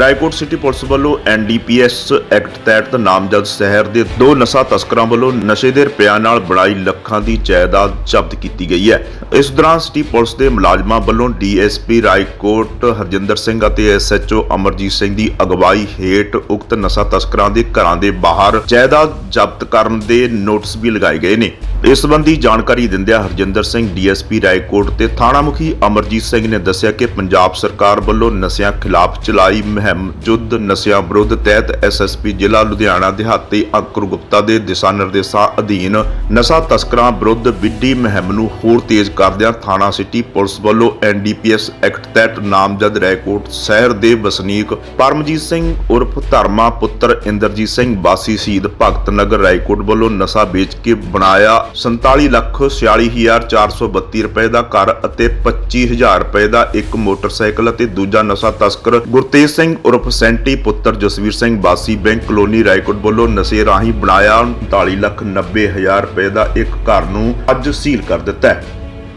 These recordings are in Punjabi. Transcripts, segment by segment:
ਰਾਏਕੋਟ ਸਿਟੀ ਪੁਲਿਸ ਵੱਲੋਂ ਐਨਡੀਪੀਐਸ ਐਕਟ ਤਹਿਤ ਨਾਮਜ਼ਦ ਸ਼ਹਿਰ ਦੇ ਦੋ ਨਸ਼ਾ ਤਸਕਰਾਂ ਵੱਲੋਂ ਨਸ਼ੇ ਦੇ ਰੁਪਿਆਂ ਨਾਲ ਬਣਾਈ ਲੱਖਾਂ ਦੀ ਜਾਇਦਾਦ ਜ਼ਬਤ ਕੀਤੀ ਗਈ ਹੈ। ਇਸ ਦੌਰਾਨ ਸਿਟੀ ਪੁਲਿਸ ਦੇ ਮੁਲਾਜ਼ਮਾਂ ਵੱਲੋਂ ਡੀਐਸਪੀ ਰਾਏਕੋਟ, ਹਰਜਿੰਦਰ ਸਿੰਘ ਅਤੇ ਐਸਐਚਓ ਅਮਰਜੀਤ ਸਿੰਘ ਦੀ ਅਗਵਾਈ ਹੇਠ ਉਕਤ ਨਸ਼ਾ ਤਸਕਰਾਂ ਦੇ ਘਰਾਂ ਦੇ ਬਾਹਰ ਜਾਇਦਾਦ ਜ਼ਬਤ ਕਰਨ ਦੇ ਨੋਟਿਸ ਵੀ ਲਗਾਏ ਗਏ ਨੇ। ਇਸ ਸੰਬੰਧੀ ਜਾਣਕਾਰੀ ਦਿੰਦਿਆਂ ਹਰਜਿੰਦਰ ਸਿੰਘ ਡੀਐਸਪੀ ਰਾਏਕੋਟ ਤੇ ਥਾਣਾ ਮੁਖੀ ਅਮਰਜੀਤ ਸਿੰਘ ਨੇ ਦੱਸਿਆ ਕਿ ਪੰਜਾਬ ਸਰਕਾਰ ਵੱਲੋਂ ਨਸ਼ਿਆਂ ਖਿਲਾਫ ਚਲਾਈ ਮੁਹਿੰਮ ਜੁੱਧ ਨਸ਼ਿਆਂ ਵਿਰੁੱਧ ਤਹਿਤ ਐਸਐਸਪੀ ਜ਼ਿਲ੍ਹਾ ਲੁਧਿਆਣਾ ਦਿਹਾਤੀ ਅੰਕੁਰ ਗੁਪਤਾ ਦੇ ਦਿਸ਼ਾ ਨਿਰਦੇਸ਼ਾਂ ਅਧੀਨ ਨਸ਼ਾ ਤਸਕਰਾਂ ਵਿਰੁੱਧ ਵਿੱਢੀ ਮੁਹਿੰਮ ਨੂੰ ਹੋਰ ਤੇਜ਼ ਕਰਦਿਆਂ ਥਾਣਾ ਸਿਟੀ ਪੁਲਿਸ ਵੱਲੋਂ ਐਨਡੀਪੀਐਸ ਐਕਟ ਤਹਿਤ ਨਾਮਜ਼ਦ ਰਾਏਕੋਟ ਸ਼ਹਿਰ ਦੇ ਵਸਨੀਕ ਪਰਮਜੀਤ ਸਿੰਘ ਉਰਫ ਧਰਮਾ ਪੁੱਤਰ ਇੰਦਰਜੀਤ ਸਿੰਘ ਬਾਸੀ ਸ਼ਹੀਦ ਭਗਤ ਨਗਰ ਰਾਏਕੋਟ ਵੱਲੋਂ ਨਸ਼ਾ ਵੇਚ ਕੇ ਬਣਾਇਆ 47 ਲੱਖ 46432 ਰੁਪਏ ਦਾ ਘਰ ਅਤੇ 25000 ਰੁਪਏ ਦਾ ਇੱਕ ਮੋਟਰਸਾਈਕਲ ਅਤੇ ਦੂਜਾ ਨਸ਼ਾ ਤਸਕਰ ਗੁਰਤੇਜ ਸਿੰਘ ਉਰਫ ਸੈਂਟੀ ਪੁੱਤਰ ਜਸਵੀਰ ਸਿੰਘ ਬਾਸੀ ਬੈਂਕ ਕਲੋਨੀ ਰਾਏਕੋਟ ਵੱਲੋਂ ਨਸ਼ੇ ਰਾਹੀਂ ਬਣਾਇਆ 39 ਲੱਖ 90 ਹਜ਼ਾਰ ਰੁਪਏ ਦਾ ਇੱਕ ਘਰ ਨੂੰ ਅੱਜ ਸੀਲ ਕਰ ਦਿੱਤਾ ਹੈ।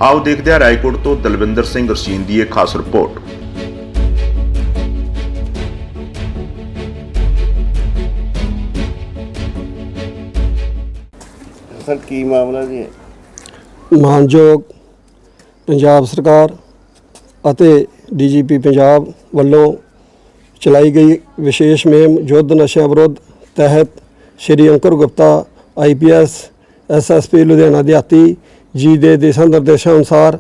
ਆਓ ਦੇਖਦੇ ਹਾਂ ਰਾਏਕੋਟ ਤੋਂ ਦਲਵਿੰਦਰ ਸਿੰਘ ਰਸ਼ੀਨ ਦੀ ਇਹ ਖਾਸ ਰਿਪੋਰਟ। ਸਰ, ਕੀ ਮਾਮਲਾ ਜੀ? ਮਾਨਯੋਗ ਪੰਜਾਬ ਸਰਕਾਰ ਅਤੇ ਡੀਜੀਪੀ ਪੰਜਾਬ ਵੱਲੋਂ ਚਲਾਈ ਗਈ ਵਿਸ਼ੇਸ਼ ਮੁਹਿੰਮ ਯੁੱਧ ਨਸ਼ਿਆਂ ਵਿਰੁੱਧ ਤਹਿਤ ਸ਼੍ਰੀ ਅੰਕੁਰ ਗੁਪਤਾ ਆਈਪੀਐਸ ਐਸਐਸਪੀ ਲੁਧਿਆਣਾ ਦਿਹਾਤੀ, ਜੀ ਦੇ ਦਿਸ਼ਾ ਨਿਰਦੇਸ਼ਾਂ ਅਨੁਸਾਰ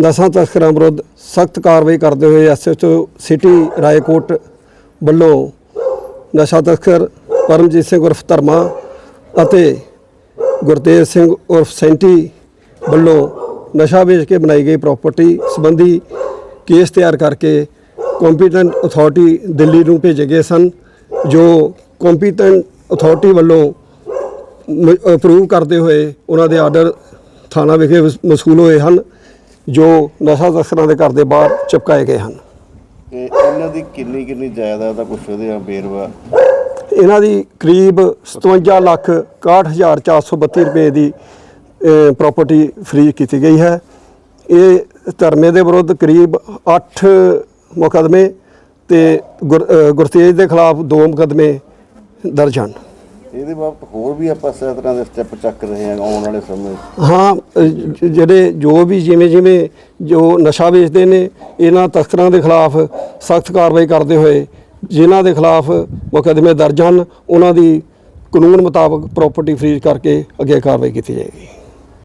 ਨਸ਼ਾ ਤਸਕਰਾਂ ਵਿਰੁੱਧ ਸਖਤ ਕਾਰਵਾਈ ਕਰਦੇ ਹੋਏ ਐਸਐਚਓ ਸਿਟੀ ਰਾਏਕੋਟ ਵੱਲੋਂ ਨਸ਼ਾ ਤਸਕਰ ਪਰਮਜੀਤ ਸਿੰਘ ਉਰਫ ਧਰਮਾ ਅਤੇ ਗੁਰਤੇਜ ਸਿੰਘ ਉਰਫ ਸੈਂਟੀ ਵੱਲੋਂ ਨਸ਼ਾ ਵੇਚ ਕੇ ਬਣਾਈ ਗਈ ਪ੍ਰਾਪਰਟੀ ਸੰਬੰਧੀ ਕੇਸ ਤਿਆਰ ਕਰਕੇ ਕੰਪੀਟੈਂਟ ਅਥਾਰਟੀ ਦਿੱਲੀ ਨੂੰ ਭੇਜੇ ਗਏ ਸਨ, ਜੋ ਕੰਪੀਟੈਂਟ ਅਥਾਰਟੀ ਵੱਲੋਂ ਅਪਰੂਵ ਕਰਦੇ ਹੋਏ ਉਹਨਾਂ ਦੇ ਆਰਡਰ ਥਾਣਾ ਵਿਖੇ ਵਸ- ਵਸੂਲ ਹੋਏ ਹਨ, ਜੋ ਨਸ਼ਾ ਤਸਕਰਾਂ ਦੇ ਘਰ ਦੇ ਬਾਹਰ ਚਿਪਕਾਏ ਗਏ ਹਨ। ਇਹ ਇਹਨਾਂ ਦੀ ਕਿੰਨੀ ਕਿੰਨੀ ਜਾਇਦਾਦ ਦਾ ਕੁਛ ਉਹਦੇ ਆ ਬੇਰਵਾ ਇਹਨਾਂ ਦੀ ਕਰੀਬ 57 ਲੱਖ 61432 ਰੁਪਏ ਦੀ ਪ੍ਰਾਪਰਟੀ ਫ੍ਰੀ ਕੀਤੀ ਗਈ ਹੈ ਇਹ ਧਰਮੇ ਦੇ ਵਿਰੁੱਧ ਕਰੀਬ 8 ਮੁਕਦਮੇ ਤੇ ਗੁਰਤੇਜ ਦੇ ਖਿਲਾਫ ਦੋ ਮੁਕਦਮੇ ਦਰਜ ਹਨ ਇਹਦੇ ਬਾਬਤ ਹੋਰ ਵੀ ਆਪਾਂ ਇਸ ਤਰ੍ਹਾਂ ਦੇ ਸਟੈਪ ਚੱਕ ਰਹੇ ਹਾਂ ਆਉਣ ਵਾਲੇ ਸਮੇਂ। ਹਾਂ ਜਿਹੜੇ ਜੋ ਵੀ ਜਿਵੇਂ ਜਿਵੇਂ ਜੋ ਨਸ਼ਾ ਵੇਚਦੇ ਨੇ ਇਹਨਾਂ ਤਸਕਰਾਂ ਦੇ ਖਿਲਾਫ ਸਖਤ ਕਾਰਵਾਈ ਕਰਦੇ ਹੋਏ ਜਿਨ੍ਹਾਂ ਦੇ ਖਿਲਾਫ ਮੁਕੱਦਮੇ ਦਰਜ ਹਨ, ਉਹਨਾਂ ਦੀ ਕਾਨੂੰਨ ਮੁਤਾਬਕ ਪ੍ਰਾਪਰਟੀ ਫਰੀਜ਼ ਕਰਕੇ ਅੱਗੇ ਕਾਰਵਾਈ ਕੀਤੀ ਜਾਏਗੀ।